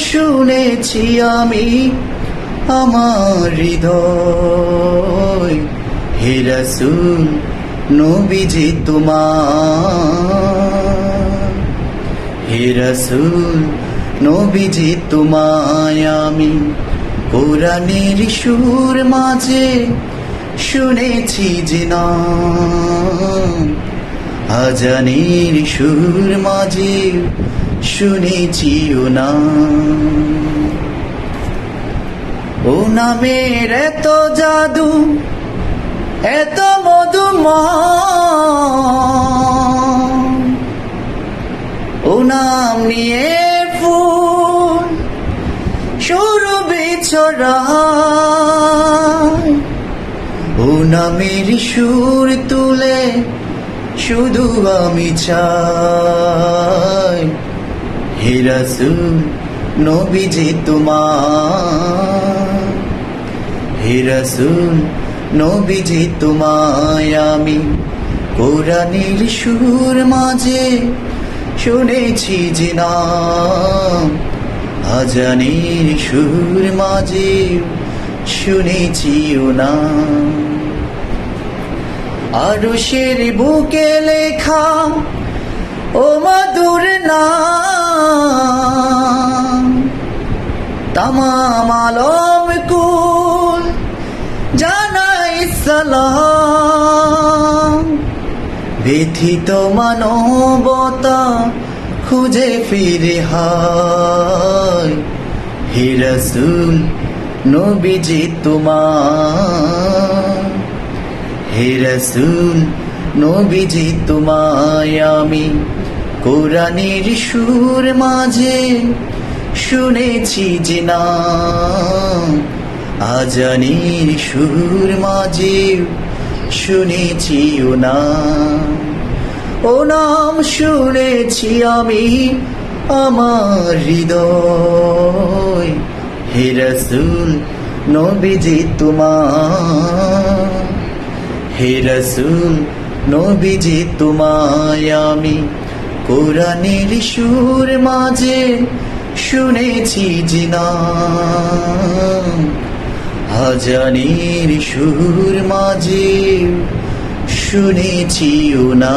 শুনেছি আমি আমার হৃদয়। হে রসুল, নবীজি তোমার। হে রসুল, নবীজি তোমায় আমি কোরআনের সুর মাঝে শুনেছি যে না। আজানের সুর মাঝে শুনেছি ও না। ও নামের এত জাদু, এত মধুময়। ও নাম নিয়ে ফুল শুরু বিছড়ায় ও নামের সুর তুলে শুধু আমি চাই। হে রসুল নবীজি তোমার। হে রসুল নবীজি তোমায় আমি কোরআনের সুর মাঝে শুনেছি যে নাম। আজানের সুর মাঝে শুনেছি ও নাম। আরুষের বুকে লেখা ও মধুর নাম কুল জানাই সালাম। ব্যথিত মানবতা খুঁজে ফিরে হায়, হে রসুল নবীজি তোমার। হে রসুল নবীজি তোমায় আমি কোরআনের সুর মাঝে শুনেছি যে না, আজানের সুর মাঝে শুনেছি ও না। ও নাম শুনেছি আমি আমার হৃদয়। হে রসুল, নবীজি তোমার হে রসুল নবীজি তোমায় আমি কোরআনের সুর মাঝে শুনেছি যে হাজানির সুর মাঝে শুনেছি ও না